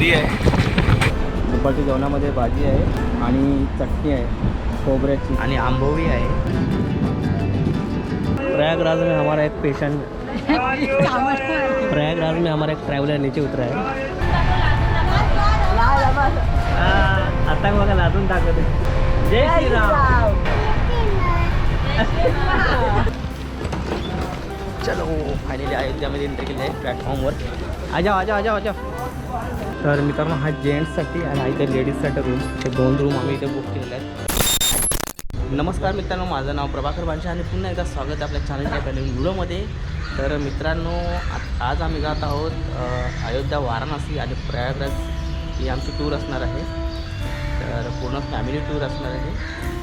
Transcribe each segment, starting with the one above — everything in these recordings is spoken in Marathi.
दरी आहे. दुपारच्या जेवणामध्ये भाजी आहे आणि चटणी आहे खोबऱ्याची. आणि आंबोवी आहे. प्रयागराज में हमारा एक पेशेंट प्रयागराज में हमारा एक ट्रैवलर नीचे उतरा है. आता बघा टाकत आहे. जय श्रीराम चलो फायनली अयोध्यामध्ये एंट्री केली आहे प्लॅटफॉर्मवर आ जाओ आ जाओ आ जाओ आ जाओ. तर मित्रांनो हा जेंट्ससाठी आणि हा इथे लेडीजसाठी रूम हे दोन रूम आम्ही इथे बुक केलेले आहेत. नमस्कार मित्रांनो माझं नाव प्रभाकर भांडे आणि पुन्हा एकदा स्वागत आहे आपल्या चॅनलच्या पहिले व्हिडिओमध्ये. तर मित्रांनो आ- आज आम्ही जात आहोत अयोध्या वाराणसी आणि प्रयागराज ही आमची टूर असणार आहे. तर पूर्ण फॅमिली टूर असणार आहे.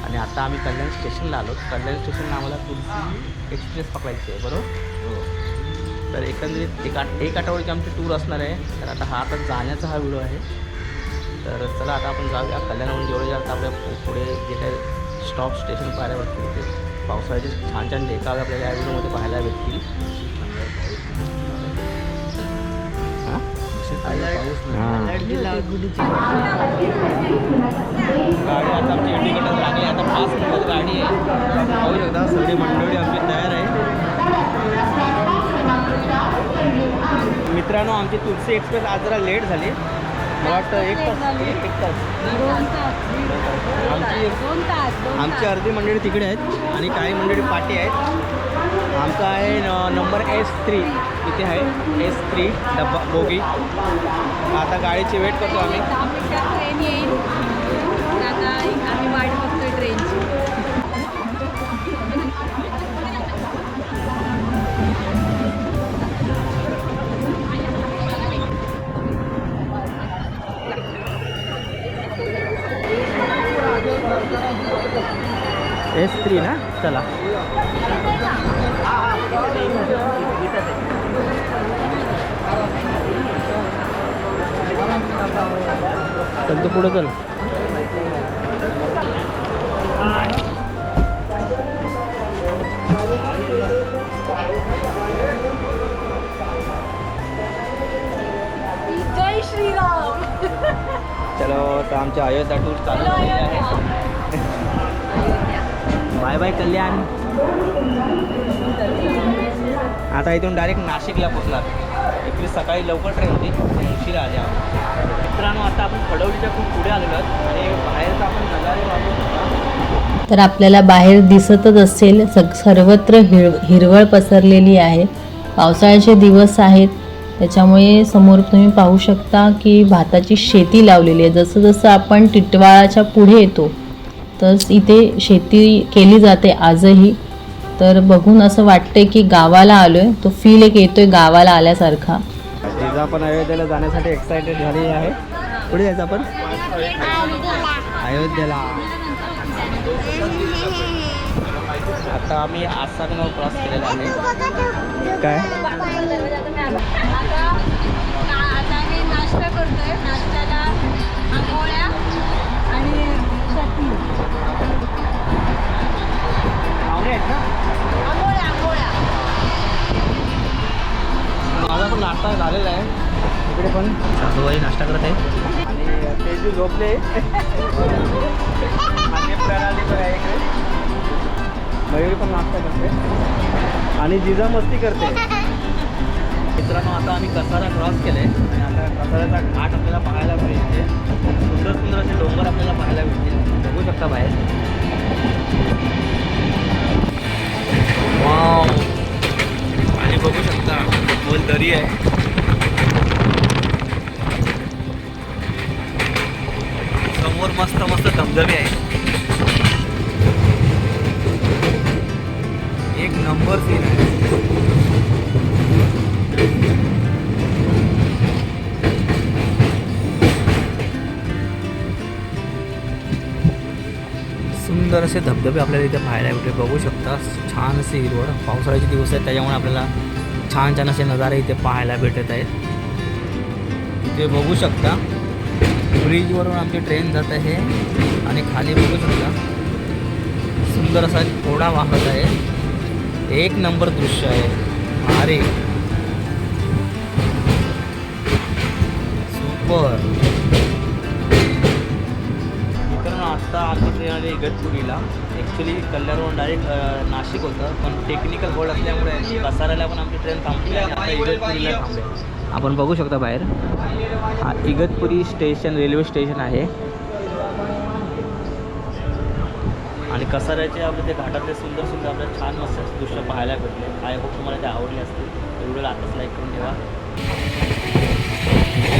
आणि आता आम्ही कल्याण स्टेशनला आलो. कल्याण स्टेशनला आम्हाला तुलसी एक्सप्रेस पकडायची आहे बरोबर? हो. तर एकंदरीत एक आठ एक आठवड्याची आमची टूर असणार आहे. तर आता हा आता जाण्याचा हा व्हिडिओ आहे. तर चला आता आपण जाऊया कल्याणहून जेवढे जास्त आपल्या पुढे जे काही स्टॉप स्टेशन पाहायला भेटतील ते पावसाळ्याचे छान छान देखावे आपल्याला या व्हिडिओमध्ये पाहायला भेटतील? गाडी आता आमची इंडिकेटर लागली आता पाच मिनिटात गाडी आहे. पाहू शकता सगळी मंडळी आमची तयार आहे. मित्रांनो आमची तुलसी एक्सप्रेस आज जरा लेट झाली. मला वाटतं एक तास एक एक तास. आमची आमची अर्धी मंडळी तिकडे आहेत आणि काही मंडळी पाठी आहेत. आमचा आहे न- नंबर एस थ्री इथे आहे. एस थ्री डब्बा बोगी. आता गाडीची वेट करतो आम्ही. एस थ्री ना? चला. चल तू पुढे चल. जय श्रीराम. चलो तर आमच्या अयोध्या टूर चालू आहे. Bye bye Kalyan. आता इथून डायरेक्ट नाशिकला पोचणार इकडे सकाळी लवकर ट्रेन होती उशिरा आली आहोत मित्रांनो आता आपण खडवलीच्या खूप पुढे आलेलो आहोत. आणि बाहेरचा आपण नजारे वापरू तर आपल्याला बाहेर दिसतच असेल सग सर्वत्र हिर हिरवळ पसरलेली आहे. पावसाळ्याचे दिवस आहेत. त्याच्यामुळे समोर तुम्ही पाहू शकता की भाताची शेती लावलेली आहे. जसं जसं आपण टिटवाळाच्या पुढे येतो तस इथे शेती केली जाते आजही. तर बघून असं वाटते की गावाला आलो आहे तो फील एक येतोय गावाला आल्यासारखा. जिजा आपण अयोध्येला जाण्यासाठी एक्सायटेड झाली आहे. पुढे जायचं आपण? अयोध्येला. आता आम्ही आसामला क्रॉस केलेला आहे. काय? नाश्ता झालेला आहे. इकडे पण. सासूबाई नाश्ता करत आहे. आणि तेजू झोपले. आणि प्रणाली पण आहे इकडे. मयुरी पण नाश्ता करते. आणि जिजा मस्ती करते. मित्रांनो आता आम्ही कसारा क्रॉस केलं आहे आणि आता कसाऱ्याचा घाट आपल्याला पाहायला मिळते सुंदर सुंदर असे डोंगर आपल्याला पाहायला भेटतील बघू शकता बाहेर. वाव आणि बघू शकता खोल दरी आहे. मस्त मस्त धबधबे आहे. एक नंबर सीन आहे. सुंदर असे धबधबे आपल्याला इथे पाहायला भेटले. बघू शकता छान असे हिरवळ पावसाळ्याचे दिवस आहेत त्याच्यामुळे आपल्याला छान छान असे नजारे इथे पाहायला भेटत आहेत. इथे बघू शकता ब्रिजवरून आमची ट्रेन जात आहे आणि खाली बघू शकता सुंदर असा घोडा वाहत आहे. एक नंबर दृश्य आहे. अरे सुपर मित्रांनो आत्ता आम्ही ट्रेन आली इगतपुरीला. ॲक्च्युली कल्याणवरून डायरेक्ट नाशिक होतं पण टेक्निकल होल्ड असल्यामुळे कसाऱ्याला पण आमची ट्रेन थांबली आणि आता इगतपुरीला थांबली आपण बघू शकता बाहेर. हा इगतपुरी स्टेशन रेल्वे स्टेशन आहे. आणि कसाऱ्याचे आपले ते घाटातले सुंदर सुंदर आपल्याला छान मस्त दृश्य पाहायला भेटले. आय होप तुम्हाला ते आवडले असतील व्हिडिओला आताच लाईक करून ठेवा.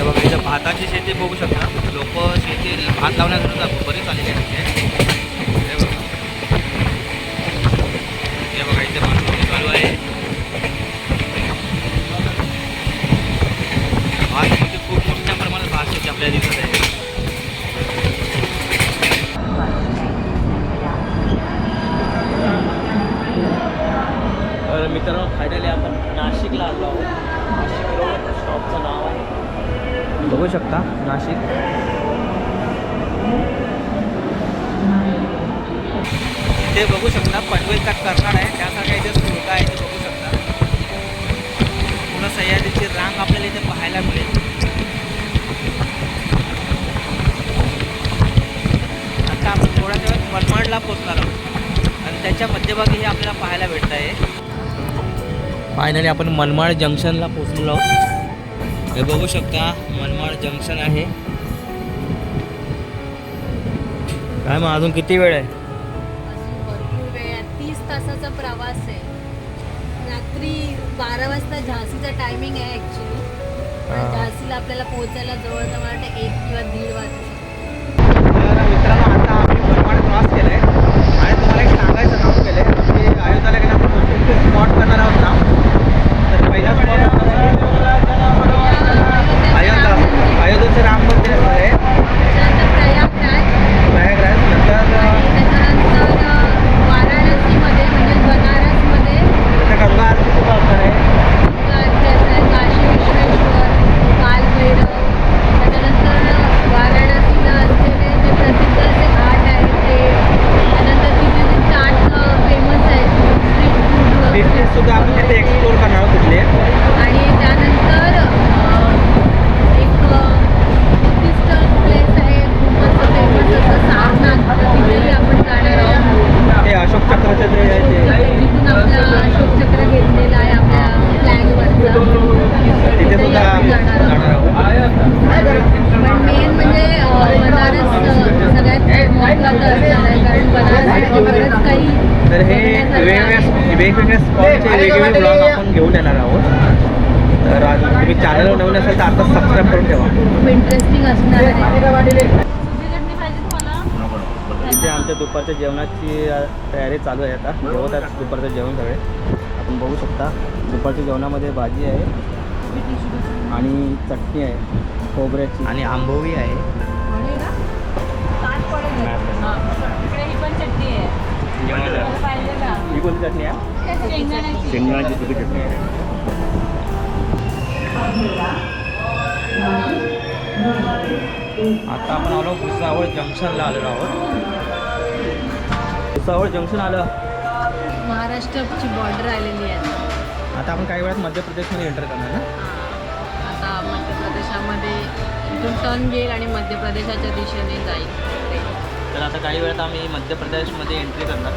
बघा इथं भाताची शेती बघू शकता. लोक शेती भात लावण्याकरता बरीच आलेली आहे हे बघा हे बघा इथे भात लावणी चालू आहे भात म्हणजे खूप मोठ्या प्रमाणात भात शेती आपल्याला दिसत आहे तर मित्रांनो फायनली आपण नाशिकला आलो आहोत नाशिक रोड स्टॉपचं नाव आहे बघू शकता नाशिक. ते बघू शकता पनवेल कट करणार आहे. त्यासाठी इथे सुविधा आहे ते बघू शकता. पूर्ण सह्याद्रीची रांग आपल्याला इथे पाहायला मिळेल. आता आपण थोड्या वेळात मनमाडला पोचणार आहोत. आणि त्याच्या मध्यभागी हे आपल्याला पाहायला भेटत आहे. फायनली आपण मनमाड जंक्शनला पोचलेलो आहोत. हे बघू शकता जंक्शन आहे. काय मग अजून किती वेळ आहे? अजून भरपूर वेळ आहे. तीस तासाचा प्रवास आहे. रात्री बारा वाजता झाशीचा टायमिंग आहे ॲक्च्युली हा. झाशीला आपल्याला पोहोचायला जवळजवळ वाटतं एक किंवा दीड वाजू शकतो. तर मित्रांनो आता आम्ही मनमाड क्रॉस केलं आहे आणि तुम्हाला एक सांगायचं काम केलं आहे की अयोध्याला गेला आपण कोणते स्पॉट करणार आहोत ना. तर पहिला स्पॉट अयोध्या अयोध्येचं राम मंदिर आहे प्रयागराज नंतर गंगा आरती आहे काशी विश्वेश्वर कालभैरव त्याच्यानंतर वाराणसीला असलेले जे प्रसिद्ध असे घाट आहेत ते त्यानंतर तिथे जे चाट फेमस आहे स्ट्रीट फूड तिथे सुद्धा आपण तिथे एक्सप्लोर करणार आहोत तिथले आणि त्यानंतर अं, एक बुद्धिस्ट प्लेस आहे खूपच फेमस असं सारनाथ तर तिथेही आपण जाणार आहोत ते अशोक चक्राचं जे आहे ते जिथून आपला अशोक चक्र घेतलेला आहे आपल्या फ्लॅगवरचा तिथे सुद्धा आपण जाणार जाणार आहोत आहोत पण मेन म्हणजे अं, बनारस अं, सगळ्यात महत्त्वाचं असणार आहे कारण बनारसमध्ये बरंच काही तर हे वेगवेगळ्या वेगवेगळ्या स्पॉटचे वेगवेगळे ब्लॉग आपण घेऊन येणार आहोत. तर आज तुम्ही चॅनलवर नवीन असेल तर आता सबस्क्राईब करून ठेवा. खूप इंटरेस्टिंग असणार आहे. इथे आमच्या दुपारच्या जेवणाची तयारी चालू आहे आता. जेवत आहेत दुपारचं जेवण सगळे. आपण बघू शकता दुपारच्या जेवणामध्ये भाजी आहे आणि चटणी आहे खोबऱ्याची. आणि आंबोळी आहे. ही कोणती चटणी आहे शेंगदाण्याची सुकी चटणी आहे आता आपण आलो भुसावळ जंक्शनला आलेलो आहोत. भुसावळ जंक्शन आलं. महाराष्ट्राची बॉर्डर आलेली आहे. आता आपण काही वेळात मध्य प्रदेशमध्ये एंटर करणार ना? आता मध्य प्रदेशामध्ये इथून टर्न घेईल आणि मध्य प्रदेशाच्या दिशेने जाईल. तर आता काही वेळात आम्ही मध्य प्रदेशमध्ये एंट्री करणार.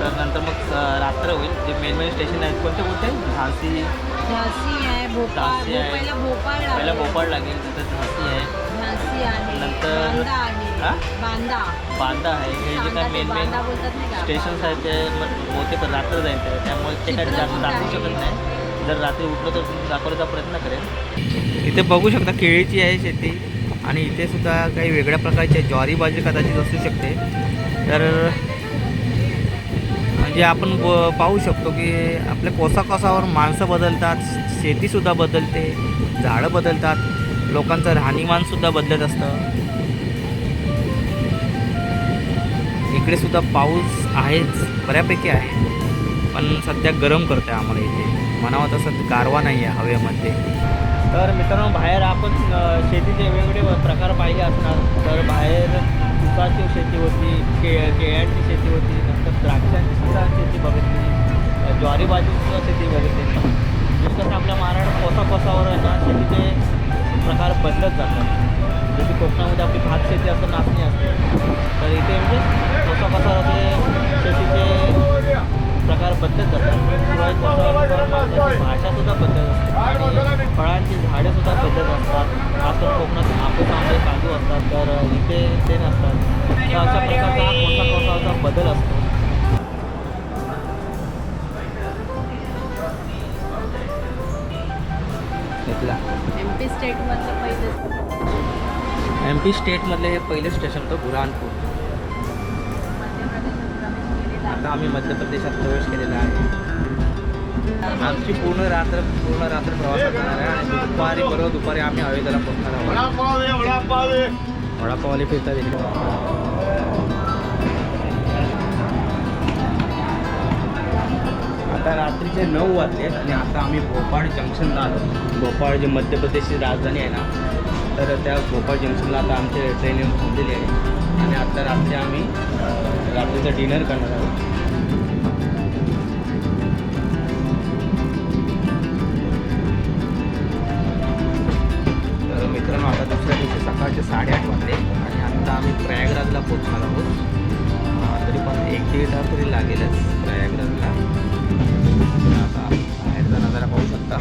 तर नंतर मग रात्र होईल. जे मेन मेन स्टेशन आहेत कोणते कोणते झांसी. झांसी आहे भोपाळ. झांसी आहे. पहिला भोपाळ पहिला लागेल. भोपाळ लागेल नंतर झांसी आहे. नंतर- बांदा आहे. हा? बांदा. बांदा आहे. हे जे काय मेन मेन स्टेशन्स आहेत ते मग बहुतेक रात्र ते. त्यामुळे ते काही जास्त दाखवू. शकत नाही. जर रात्री उठलं तर दाखवण्याचा प्रयत्न करेन. इथे बघू शकता केळीची आहे शेती. आणि इथे सुद्धा काही वेगळ्या प्रकारच्या ज्वारी बाजरी कदाचित असू शकते. तर म्हणजे आपण पाहू शकतो की आपल्या कोसाकोसावर माणसं बदलतात शेतीसुद्धा बदलते झाडं बदलतात लोकांचं राहणीमानसुद्धा बदलत असतं. इकडे सुद्धा पाऊस आहेच बऱ्यापैकी आहे. पण सध्या गरम करतं आहे आम्हाला इथे. म्हणावं तसं गारवा नाही आहे हवेमध्ये. तर मित्रांनो बाहेर आपण शेतीचे वेगवेगळे प्रकार पाहिले असणार. तर बाहेर ऊसाची शेती होती के केळ्यांची शेती होती नंतर द्राक्षांची सुद्धा शेती बघितली. ज्वारी बाजूसुद्धा शेती बघितली. म्हणजे कसं आपल्या महाराष्ट्र कोसा कोसावर आहे ना शेतीचे प्रकार बदलत जातात. जशी कोकणामध्ये आपली भात शेती असते नाचणी असते. तर इथे म्हणजे कोसा कोसावर आपले शेतीचे प्रकार बदलत जातात. शिवाय माणसाची भाषासुद्धा बदलत असते आणि फळांची झाडेसुद्धा बदलत असतात. करून कोकणात हापूस आंबे काजू असतात तर इथे ते नसतात. तर अशा प्रकारचा कोणता कोणता बदल असतो. एम पी स्टेटमधलं पहिलं. एम पी स्टेटमधले हे पहिले स्टेशन होतं बुरहानपूर आता आम्ही मध्य प्रदेशात प्रवेश केलेला आहे. आमची पूर्ण रात्र पूर्ण रात्र प्रवासात जाणार आहे आणि दुपारी बरोबर दुपारी आम्ही अयोध्येला पोहोचणार आहोत. वडापावले फिरतात इकडे आता रात्रीचे नऊ वाजले आणि आता आम्ही भोपाळ जंक्शनला आलो. भोपाळ जे मध्य प्रदेशची राजधानी आहे ना तर त्या भोपाळ जंक्शनला आता आमचे ट्रेन येऊन पोहोचलेली आहे. आणि आता रात्री आम्ही रात्रीचं डिनर करणार आहोत. पोचणार आहोत. तरी पण एक दीड तास तरी लागेलच प्रयागराजला. आता बाहेरचा नजारा पाहू शकता.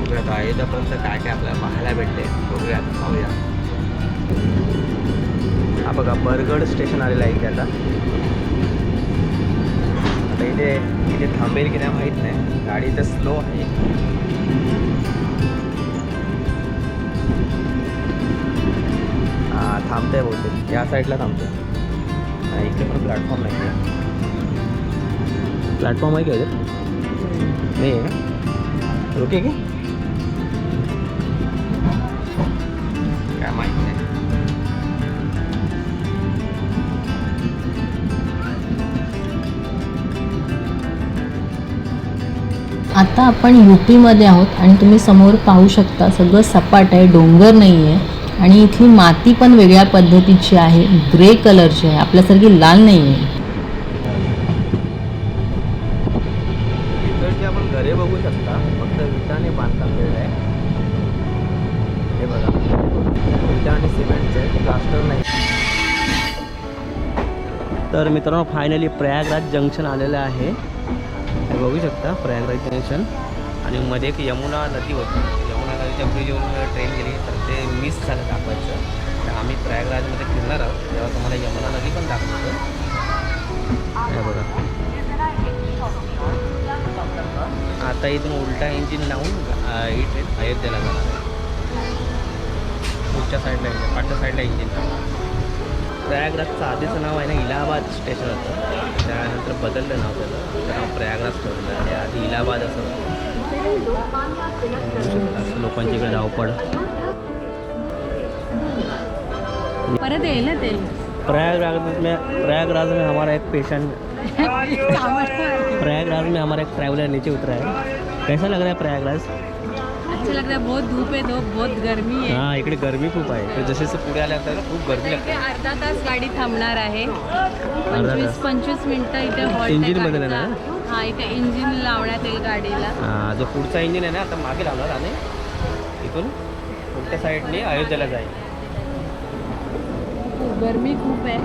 बघूयात अयोध्यापर्यंत काय काय आपल्याला पाहायला भेटते. बघूयात पाहूया. हा बघा बरगड स्टेशन आलेलं आहे इथे आता. आता इथे इथे थांबेल की नाही माहीत नाही. गाडी तर स्लो आहे. हा थांबते बहुतेक. या साईडला थांबते हा, इकडे पण प्लॅटफॉर्म नाही आहे. प्लॅटफॉर्म आहे का इथे नाही आहे का? ओके की? काय माहीत नाही. आता आपण यू पीमध्ये आहोत आणि तुम्ही समोर पाहू शकता सगळं सपाट आहे डोंगर नाही आहे आणि इथली माती पण वेगळ्या पद्धतीची आहे. ग्रे कलरची आहे. आपल्यासारखी लाल नाही आहे. आपण घरे बघू शकता. फक्त विटाने बांधकाम केलेलं आहे. हे बघा. विटा आणि सिमेंटचे प्लास्टर नाही. तर मित्रांनो फायनली प्रयागराज जंक्शन आलेलं आहे. हे बघू शकता प्रयागराज जंक्शन आणि मध्ये एक यमुना नदी होती नदीच्या ब्रिजवरून ट्रेन गेली तर ते मिस झालं दाखवायचं. तर आम्ही प्रयागराजमध्ये फिरणार आहोत. तेव्हा तुम्हाला यमुना नदी पण दाखवतो. हे बघा आता इथून उलटा इंजिन लावून ही ट्रेन अयोध्येला जाणार आहे. पुढच्या साईडला इंजिन पाठच्या साईडला इंजिन लावणार प्रयागराजचं आधीचं नाव आहे ना इलाहाबाद स्टेशन होतं. त्यानंतर बदललं नाव त्याचं. नाव प्रयागराज ठेवलं ते आधी इलाहाबाद असं होतं. लोकांची इकडे धावपळ परत येईल ना ते प्रयागराज में प्रयागराज में हमारा एक पेशेंट प्रयागराज में हमारा एक ट्रैवलर नीचे उतरा है. कैसा लग रहा है प्रयागराज? अच्छा लग रहा है बहुत धूप है धूप बहुत गर्मी है। हां इकडे गरमी खूप आहे. तर जसे पुढे आल्यानंतर खूप गर्मी लागते. अर्धा तास गाडी थांबणार आहे. पंचवीस. पंचवीस मिनिटं इथे आहे गाडीचा. हा इथे इंजिन लावण्यात येईल गाडीला. हां जो पुढचा इंजिन आहे ना आता मागे लावणार आणि इथून पुढच्या साईडने अयोध्येला जाईल. खूप गरमी खूप आहे.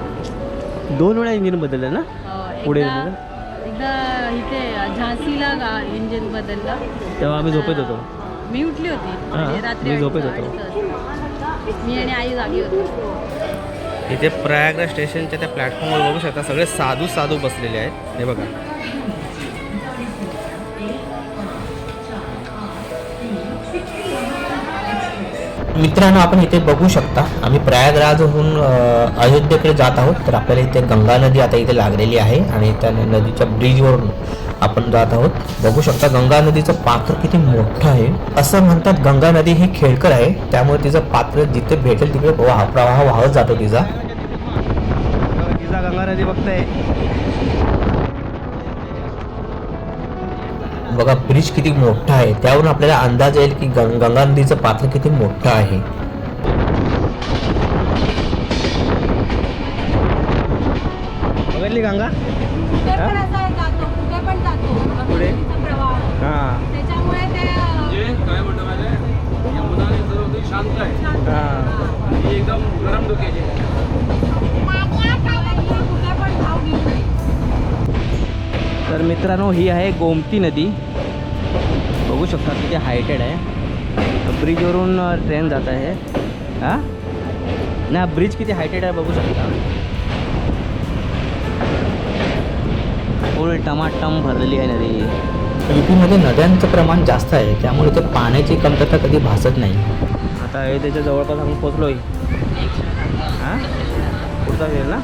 दोन वेळा इंजिन बदललं ना? अं, पुढे एकदा इथे झाशीला इंजिन बदललं. तेव्हा आम्ही झोपेत होतो. मी उठली होती. म्हणजे रात्री मी झोपेत होतो. मी आणि आई जागी होतो. इथे प्रयागराज स्टेशनच्या त्या प्लॅटफॉर्मवर बघू शकता सगळे साधू साधू बसलेले आहेत. हे बघा. मित्रांनो आपण इथे बघू शकता आम्ही प्रयागराजहून अयोध्येकडे जात आहोत. तर आपल्याला इथे गंगा नदी आता इथे लागलेली आहे आणि त्या नदीच्या ब्रिजवरून आपण जात आहोत. बघू शकता गंगा नदीचं पात्र किती मोठं आहे. असं म्हणतात गंगा नदी ही खेळकर आहे. त्यामुळे तिचं पात्र जिथे भेटेल तिकडे वाह प्रवाह वाहत जातो तिचा. तिचा गंगा नदी बघताय. बघा ब्रिज किती मोठा आहे. त्यावरून आपल्याला अंदाज येईल की गं- गंगा नदीचं पात्र किती मोठं आहे. बघितली गंगा? हां? शांत आहे. शांत हां. ही एकदम गरम डोक्याची आहे कुठे पण धाव घेऊ नये तर मित्रांनो ही आहे गोमती नदी. बघू शकता किती हायटेड आहे. ब्रिजवरून ट्रेन जात आहे. हां? ना ब्रिज किती हायटेड आहे बघू शकता. फुल टमाटम भरलेली आहे नदी. युपीमध्ये नद्यांचं प्रमाण जास्त आहे त्यामुळे ते पाण्याची कमतरता कधी भासत नाही. आता अयोध्येच्या जवळपास आपण पोचलोय हां? पुढचा वेळ ना?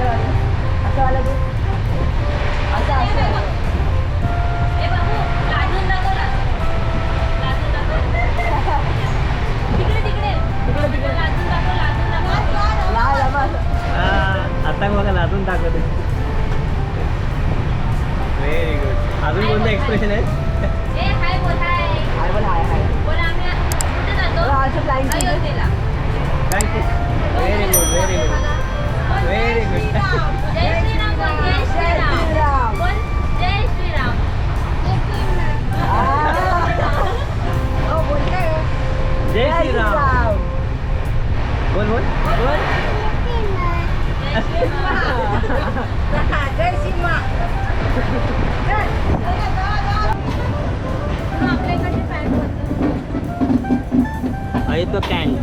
आता आहे तो कॅन.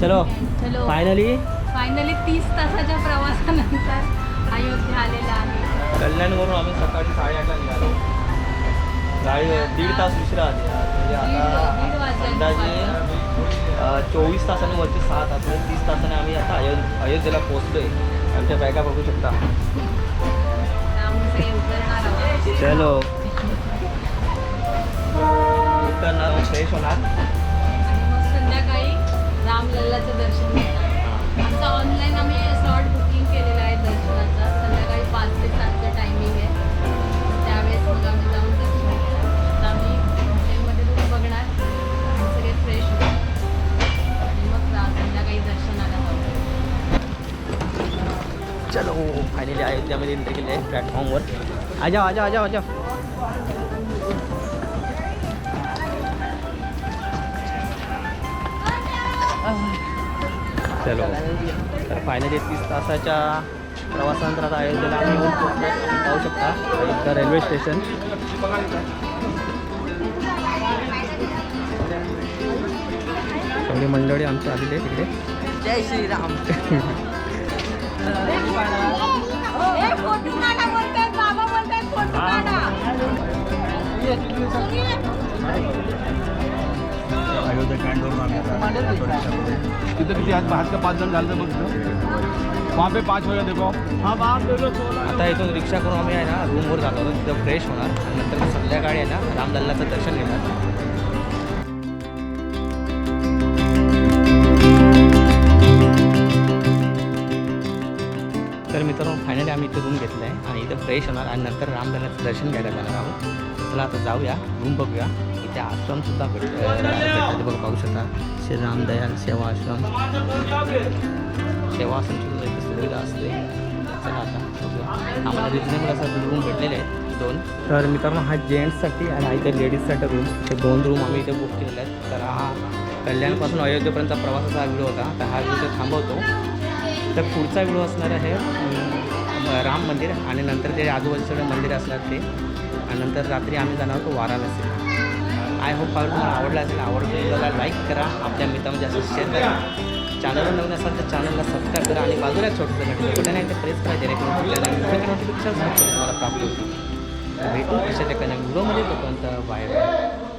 चलो. चलो. फायनली फायनली तीस तासाच्या प्रवासानंतर अयोध्या आलेला आहे. कल्याणवरून आम्ही सकाळी साडेआठला निघालो. गाडी दीड तास उशिरा आली. म्हणजे आता. अंदाजे चोवीस तासांनी वरती सहा तास म्हणजे तीस तासाने आम्ही आता अयो अयोध्येला पोहोचलोय. आमच्या बॅगा बघू शकता. चलो. उतरणार फ्रेश होणार. संध्याकाळी रामलल्लाचं दर्शन आमचं ऑनलाईन आम्ही स्लॉट बुकिंग केलेलं आहे दर्शनाचा. संध्याकाळी पाच ते सातचं चलो फायनली अयोध्यामध्ये एंट्री केली आहे प्लॅटफॉर्मवर आ जाओ आ जाओ आ जाओ आ जाओ. चलो तर फायनली तीस तासाच्या प्रवासानंतर आता अयोध्येला आम्ही येऊन पाहू शकता अयोध्या रेल्वे स्टेशन सगळी मंडळी आमची आलेली आहे तिकडे जय श्रीराम. तिथं किती आज पाच का पाच जण झालं बघ वहाँ पे पाच वेळा देखो हाँ आता इथून रिक्षा करून आम्ही आहे ना रूमवर जातो. तिथं फ्रेश होणार. आणि नंतर संध्याकाळी आहे ना रामलल्लाचं दर्शन घेणार. तर मित्रांनो फायनली आम्ही इथे रूम घेतलं आहे आणि इथं फ्रेश होणार. आणि नंतर रामलल्लाचं दर्शन घ्यायला जाणार आहोत. चला आता जाऊया. रूम बघूया. इथे आश्रमसुद्धा भेट भेटते बघ पाहू शकता. श्री रामदयाल सेवा आश्रम. सेवा आश्रमची इथे सुविधा असते. चला आता आम्हाला रिजनेबल असा रूम भेटलेले आहेत दोन. तर मित्रांनो हा जेंट्ससाठी आणि हा इथे लेडीजसाठी रूम हे दोन रूम आम्ही इथे बुक केलेले आहेत. तर हा कल्याणपासून अयोध्येपर्यंतचा प्रवासाचा हा व्हिडिओ होता. तर हा व्हिडिओ थांबवतो. तर पुढचा व्हिडिओ असणार आहे राम मंदिर आणि नंतर ते आजूबाजूचे मंदिर असणार ते आणि नंतर रात्री आम्ही जाणार होतो वाराणसी. आय होप हा तुम्हाला आवडला असेल आवडला लाईक करा. आपल्या मित्रांमध्ये असं शेअर करा. चॅनलवर नवीन असाल तर चॅनलला सबस्क्राईब करा आणि बाजूला एक छोटंसं घंटे बटन आहे ते प्रेस करा जेणेकरून नोटिफिकेशन तुम्हाला प्राप्त होतील. भेटू अशा ठिकाणी व्हिडिओमध्ये तोपर्यंत बाय बाय